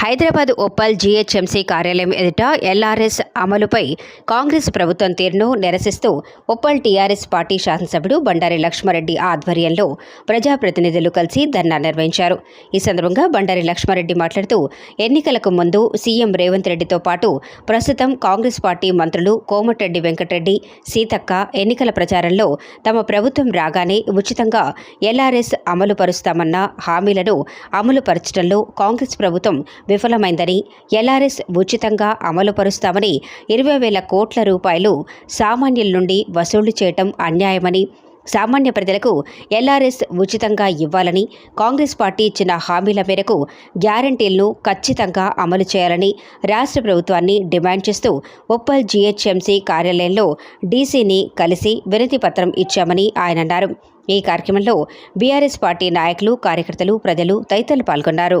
Hyderabad Uppal GHMC కార్యాలయం ఎదుట LRS అమలుపై కాంగ్రెస్ ప్రభుత్వం తీరును నిరసిస్తూ ఉప్పల్ టీఆర్ఎస్ పార్టీ శాసనసభ్యుడు బండారి లక్ష్మారెడ్డి ఆధ్వర్యంలో ప్రజాప్రతినిధులు కలిసి ధర్నా నిర్వహించారు. ఈ సందర్భంగా బండారి లక్ష్మారెడ్డి మాట్లాడుతూ ఎన్నికలకు ముందు సీఎం రేవంత్ రెడ్డితో పాటు ప్రస్తుతం కాంగ్రెస్ పార్టీ మంత్రులు కోమటిరెడ్డి వెంకటరెడ్డి సీతక్క ఎన్నికల ప్రచారంలో తమ ప్రభుత్వం రాగానే ఉచితంగా ఎల్ఆర్ఎస్ అమలు పరుస్తామన్న హామీలను అమలు పరచడంలో కాంగ్రెస్ ప్రభుత్వం విఫలమైందని ఎల్ఆర్ఎస్ ఉచితంగా అమలుపరుస్తామని ఇరవై వేల కోట్ల రూపాయలు సామాన్యుల నుండి వసూలు చేయటం అన్యాయమని సామాన్య ప్రజలకు ఎల్ఆర్ఎస్ ఉచితంగా ఇవ్వాలని కాంగ్రెస్ పార్టీ ఇచ్చిన హామీల మేరకు గ్యారంటీలను ఖచ్చితంగా అమలు చేయాలని రాష్ట్ర ప్రభుత్వాన్ని డిమాండ్ చేస్తూ ఉప్పల్ జీహెచ్ఎంసీ కార్యాలయంలో డీసీని కలిసి వినతి పత్రం ఇచ్చామని ఆయన అన్నారు. ఈ కార్యక్రమంలో బీఆర్ఎస్ పార్టీ నాయకులు కార్యకర్తలు ప్రజలు తదితరులు పాల్గొన్నారు.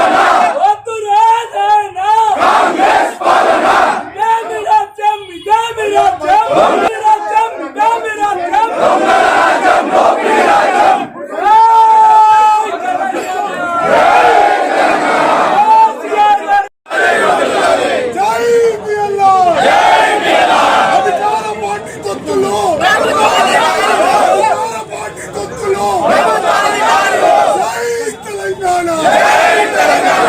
జై బిఎల్ఆ జై బిఎల్ఆ అధికార పార్టీ తొత్తులు అధికార పార్టీ తొత్తులు జై తెలంగాణ జై తెలంగాణ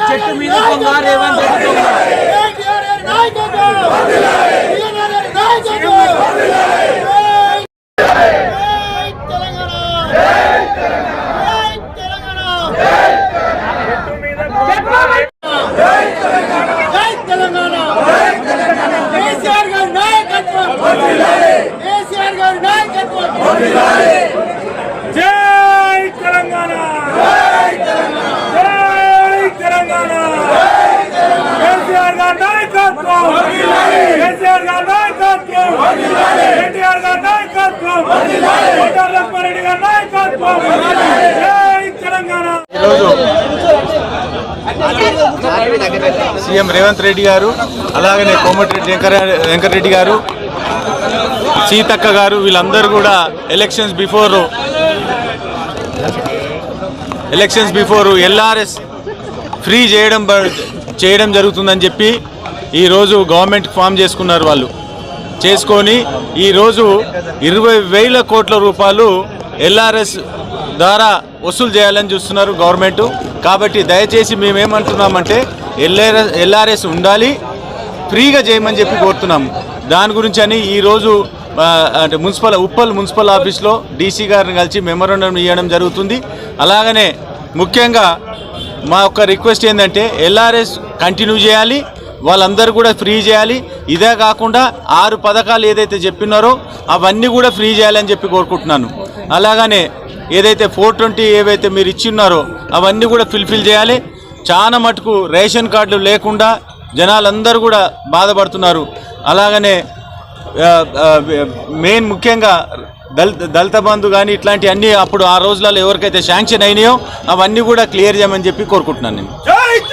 చెట్టు మీద కొంగారు రేవంత్ రెడ్డి దొంగ. కేసీఆర్ గారి నాయకత్వం కేసీఆర్ గారి నాయకత్వం జై తెలంగాణ జై తెలంగాణ కేసీఆర్ గారి నాయకత్వం కేసీఆర్ గారి నాయకత్వం! ఎన్టీఆర్ గారి నాయకత్వం కోటార్ లక్ష్మారెడ్డి గారి నాయకత్వం జై తెలంగాణ ఈరోజు సీఎం రేవంత్ రెడ్డి గారు అలాగనే కోమటిరెడ్డి వెంకర వెంకటరెడ్డి గారు సీతక్క గారు వీళ్ళందరూ కూడా elections before elections before LRS free చేయడం చేయడం జరుగుతుందని చెప్పి ఈరోజు గవర్నమెంట్ ఫామ్ చేసుకున్నారు వాళ్ళు. చేసుకొని ఈరోజు ఇరవై వేల కోట్ల రూపాయలు ఎల్ఆర్ఎస్ ద్వారా వసూలు చేయాలని చూస్తున్నారు గవర్నమెంట్. కాబట్టి దయచేసి మేమేమంటున్నామంటే ఎల్ఆర్ఎస్ ఎల్ఆర్ఎస్ ఉండాలి ఫ్రీగా చేయమని చెప్పి కోరుతున్నాము దాని గురించి అని ఈరోజు అంటే మున్సిపల్ ఉప్పల్ మున్సిపల్ ఆఫీస్లో డీసీ గారిని కలిసి మెమోరండం ఇవ్వడం జరుగుతుంది. అలాగనే ముఖ్యంగా మా యొక్క రిక్వెస్ట్ ఏంటంటే ఎల్ఆర్ఎస్ కంటిన్యూ చేయాలి వాళ్ళందరూ కూడా ఫ్రీ చేయాలి. ఇదే కాకుండా ఆరు పథకాలు ఏదైతే చెప్పినారో అవన్నీ కూడా ఫ్రీ చేయాలని చెప్పి కోరుకుంటున్నాను. అలాగనే ఏదైతే ఫోర్ ట్వంటీ ఏవైతే మీరు ఇచ్చిన్నారో అవన్నీ కూడా ఫిల్ఫిల్ చేయాలి. చాలా మటుకు రేషన్ కార్డులు లేకుండా జనాలందరూ కూడా బాధపడుతున్నారు. అలాగనే మెయిన్ ముఖ్యంగా దళిత దళిత బంధు కానీ ఇట్లాంటివన్నీ అప్పుడు ఆ రోజులలో ఎవరికైతే శాంక్షన్ అయినాయో అవన్నీ కూడా క్లియర్ చేయమని చెప్పి కోరుకుంటున్నాను నేను.